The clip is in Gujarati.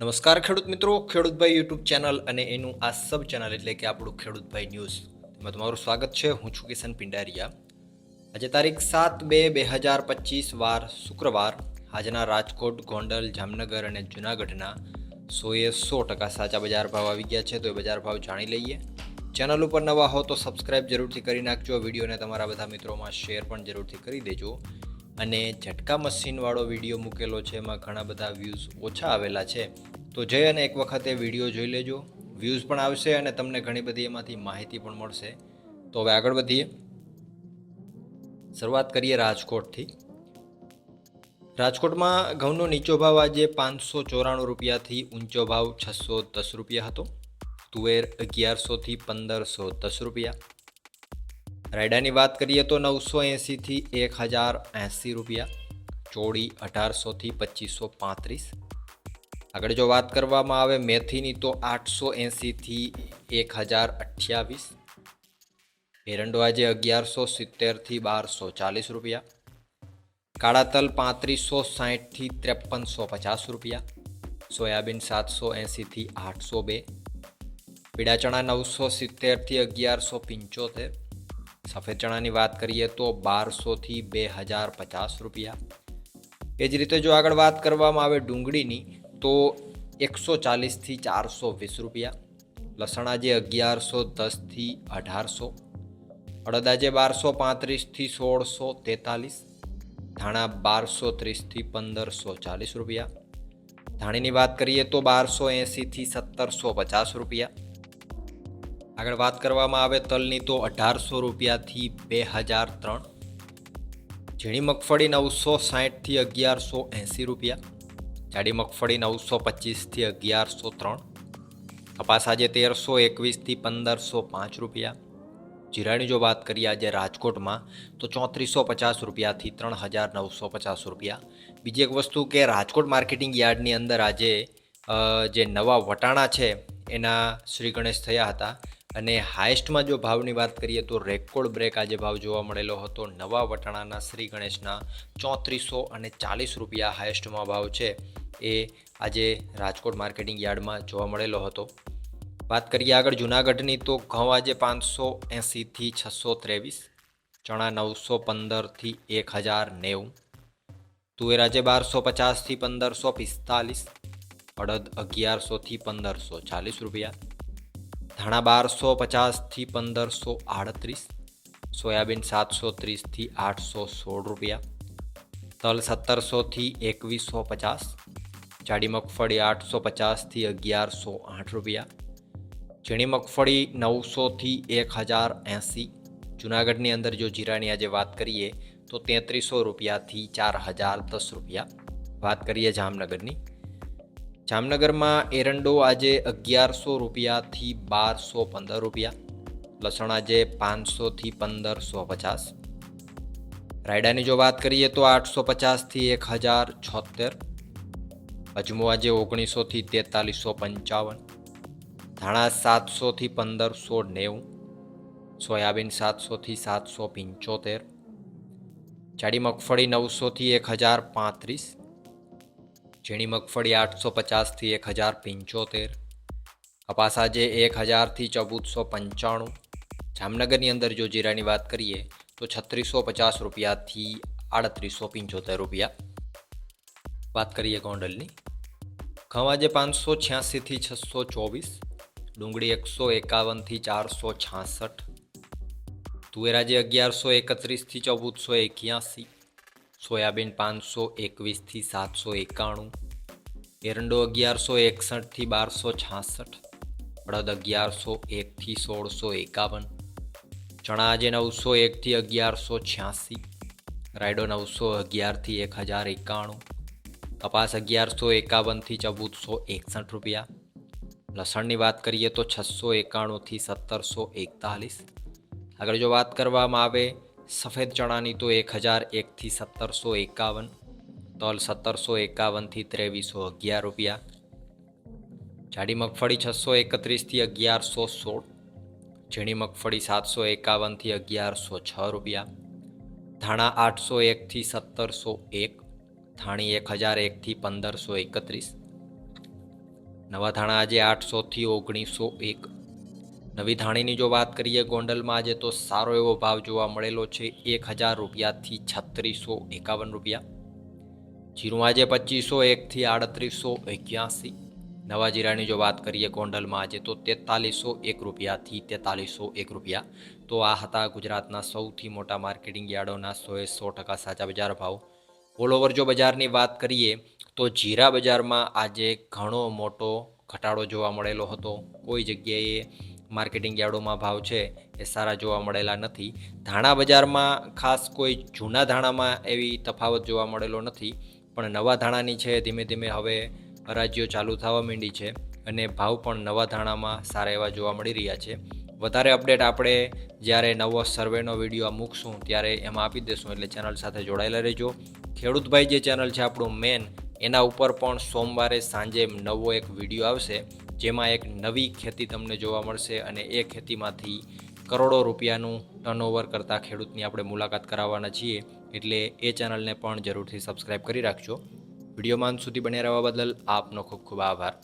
નમસ્કાર ખેડૂત મિત્રો ખેડૂતભાઈ યુટ્યુબ ચેનલ અને એનું આ સબ ચેનલ એટલે કે આપણું ખેડૂતભાઈ ન્યૂઝ. એમાં તમારું સ્વાગત છે, હું છું કિશન પિંડારિયા. આજે તારીખ સાત બે બે હજાર પચીસ વાર શુક્રવાર આજના રાજકોટ, ગોંડલ, જામનગર અને જૂનાગઢના સોએ સો ટકા સાચા બજાર ભાવ આવી ગયા છે, તો એ બજાર ભાવ જાણી લઈએ. ચેનલ ઉપર નવા હો તો સબસ્ક્રાઇબ જરૂરથી કરી નાખજો, વિડીયોને તમારા બધા મિત્રોમાં શેર પણ જરૂરથી કરી દેજો. અને ઝટકા મશીનવાળો વીડિયો મૂકેલો છે, એમાં ઘણા બધા વ્યૂઝ ઓછા આવેલા છે. તો જઈ અને એક વખતે વીડિયો જોઈ લેજો. વ્યૂઝ પણ આવશે અને તમને ઘણી બધી એમાંથી માહિતી પણ મળશે. તો હવે આગળ વધીએ. શરૂઆત કરીએ રાજકોટથી. રાજકોટમાં ઘઉંનો નીચો ભાવ આજે પાંચસો ચોરાણું રૂપિયાથી ઊંચો ભાવ છસો દસ રૂપિયા હતો. તુવેર અગિયારસોથી પંદરસો દસ રૂપિયા. રાયડાની વાત કરીએ તો નવસો એંસીથી એક હજાર એંસી રૂપિયા, ચોળી અઢારસોથી પચીસો પાંત્રીસ. આગળ જો વાત કરવામાં આવે મેથીની તો આઠસો એંસીથી એક હજાર અઠ્યાવીસ. એરંડો આજે અગિયારસો સિત્તેરથી બારસો ચાલીસ રૂપિયા. કાળા તલ પાંત્રીસો સાહીઠથી ત્રેપનસો પચાસ રૂપિયા. સોયાબીન સાતસો એંસીથી આઠસો બે. પીડા ચણા નવસો સિત્તેરથી અગિયારસો પંચોતેર. સફેદ ચણાની વાત કરીએ તો બારસોથી બે હજાર પચાસ રૂપિયા. એ જ રીતે જો આગળ વાત કરવામાં આવે ડુંગળીની, તો એકસો ચાલીસથી ચારસો વીસ રૂપિયા. લસણ આજે અગિયારસો દસથી અઢારસો. અડદ આજે બારસો પાંત્રીસથી સોળસો તેતાલીસ. ધાણા બારસો ત્રીસથી પંદરસો ચાલીસ રૂપિયા. ધાણીની વાત કરીએ તો બારસો એંસીથી સત્તરસો પચાસ રૂપિયા. આગળ વાત કરવામાં આવે તલની તો અઢારસો રૂપિયાથી બે હજાર ત્રણ. ઝીણી મગફળી નવસો સાહીઠથી અગિયારસો એંસી રૂપિયા. જાડી મગફળી નવસો પચીસથી અગિયારસો ત્રણ. કપાસ આજે તેરસો એકવીસથી પંદરસો પાંચ રૂપિયા. જીરાની જો વાત કરીએ આજે રાજકોટમાં, તો ચોત્રીસો પચાસ રૂપિયાથી ત્રણ હજાર નવસો પચાસ રૂપિયા. બીજી એક વસ્તુ કે રાજકોટ માર્કેટિંગ યાર્ડની અંદર આજે જે નવા વટાણા છે, એના શ્રી ગણેશ થયા હતા. અને હાઈસ્ટમાં જો ભાવની વાત કરીએ તો રેકોર્ડ બ્રેક આજે ભાવ જોવા મળેલો હતો. નવા વટાણાના શ્રી ગણેશના ચોત્રીસો અને ચાલીસ રૂપિયા હાઈસ્ટમાં ભાવ છે. એ આજે રાજકોટ માર્કેટિંગ યાર્ડમાં જોવા મળેલો હતો. વાત કરીએ આગળ જુનાગઢની તો ઘઉં આજે પાંચસો એંસીથી છસો ત્રેવીસ, ચણા નવસો પંદરથી એક હજાર નેવું, તુવેર આજે બારસો પચાસથી પંદરસો પિસ્તાલીસ, અડદ અગિયારસોથી પંદરસો ચાલીસ રૂપિયા ધાણા બારસો પચાસથી પંદરસો આડત્રીસ, સોયાબીન સાતસો ત્રીસથી આઠસો સોળ રૂપિયા, તલ સત્તરસોથી એકવીસો પચાસ, જાડી મગફળી આઠસો પચાસથી અગિયારસો આઠ રૂપિયા, ઝીણી મગફળી નવસોથી એક હજાર એંસી, જુનાગઢની અંદર જો જીરાની આજે વાત કરીએ તો તેત્રીસો રૂપિયાથી ચાર હજાર દસ રૂપિયા. વાત કરીએ જામનગરની. જામનગરમાં એરંડો આજે અગિયારસો રૂપિયાથી બારસો પંદર રૂપિયા, લસણ આજે પાંચસોથી પંદરસો પચાસ. રાયડાની જો વાત કરીએ તો આઠસો પચાસથી એક હજાર છોતેર અજમો આજે ઓગણીસોથી તેતાલીસો પંચાવન. ધાણા સાતસોથી પંદરસો નેવું. સોયાબીન સાતસોથી સાતસો પંચોતેર. જાડી મગફળી નવસોથી એક હજાર પાંત્રીસ. ઝીણી મગફળી આઠસો પચાસથી એક હજાર પંચોતેર, કપાસ આજે એક હજારથી ચૌદસો પંચાણું. જામનગરની અંદર જો જીરાની વાત કરીએ, તો છત્રીસો પચાસ રૂપિયાથી આડત્રીસો પંચોતેર રૂપિયા. વાત કરીએ ગોંડલની. ઘઉં આજે પાંચસો છ્યાસીથી છસો ચોવીસ, ડુંગળી એકસો એકાવનથી ચારસો છાસઠ, તુવેર આજે અગિયારસો એકત્રીસથી ચૌદસો એક્યાસી સોયાબીન પાંચસો એકવીસથી સાતસો એકાણું, એરંડો અગિયારસો એકસઠથી બારસો છાસઠ, અડદ અગિયારસો એકથી સોળસો એકાવન, ચણા આજે નવસો એકથી અગિયારસો છ્યાસી, રાયડો નવસો અગિયારથી એક હજાર એકાણું, કપાસ અગિયારસો એકાવનથી ચૌદસો એકસઠ રૂપિયા, લસણની વાત કરીએ તો છસો એકાણુંથી સત્તરસો એકતાલીસ. આગળ જો વાત કરવામાં આવે સફેદ ચણાની તો એક હજાર એકથી સત્તરસો એકાવન, તલ સત્તરસો એકાવનથી ત્રેવીસો અગિયાર રૂપિયા. જાડી મગફળી છસો એકત્રીસથી અગિયારસો સોળ, ઝીણી મગફળી સાતસો એકાવનથી અગિયારસો છ રૂપિયા. ધાણા આઠસો એકથી સત્તરસો એક, ધાણી એક હજાર એકથી પંદરસો એકત્રીસ. નવા ધાણા આજે આઠસોથી ઓગણીસો એક. નવી ધાણીની જો વાત કરીએ, ગોંડલમાં આજે તો સારો એવો ભાવ જોવા મળેલો છે. એક હજાર રૂપિયાથી છત્રીસો એકાવન રૂપિયા. જીરું આજે પચીસો એકથી આડત્રીસો એક્યાસી. નવા જીરાની જો વાત કરીએ, ગોંડલમાં આજે તો તેતાલીસો એક રૂપિયાથી તેતાલીસો એક રૂપિયા. તો આ હતા ગુજરાતના સૌથી મોટા માર્કેટિંગ યાર્ડોના સોએ સો ટકા સાચા બજાર ભાવ. ઓલ ઓવર જો બજારની વાત કરીએ, તો જીરા બજારમાં આજે ઘણો મોટો ઘટાડો જોવા મળેલો હતો. કોઈ જગ્યાએ માર્કેટિંગ યાર્ડોમાં ભાવ છે એ સારા જોવા મળેલા નથી. ધાણા બજારમાં ખાસ કોઈ જૂના ધાણામાં એવી તફાવત જોવા મળેલો નથી. પણ નવા ધાણાની છે, ધીમે ધીમે હવે હરાજીઓ ચાલુ થવા માંડી છે અને ભાવ પણ નવા ધાણામાં સારા એવા જોવા મળી રહ્યા છે. વધારે અપડેટ આપણે જ્યારે નવો સર્વેનો વીડિયો મૂકશું ત્યારે એમાં આપી દઈશું એટલે ચેનલ સાથે જોડાયેલા રહેજો. ખેડૂતભાઈ જે ચેનલ છે આપણું મેન, એના ઉપર પણ સોમવારે સાંજે નવો એક વીડિયો આવશે. જેમાં એક નવી ખેતી તમને જોવા મળશે અને એ ખેતીમાંથી કરોડો રૂપિયાનું ટર્નઓવર કરતા ખેડૂતની આપણે મુલાકાત કરાવવાના છીએ. એટલે એ ચેનલને પણ જરૂરથી સબસ્ક્રાઈબ કરી રાખજો. વિડીયોમાં સુધી બન્યા રહેવા બદલ આપનો ખૂબ ખૂબ આભાર.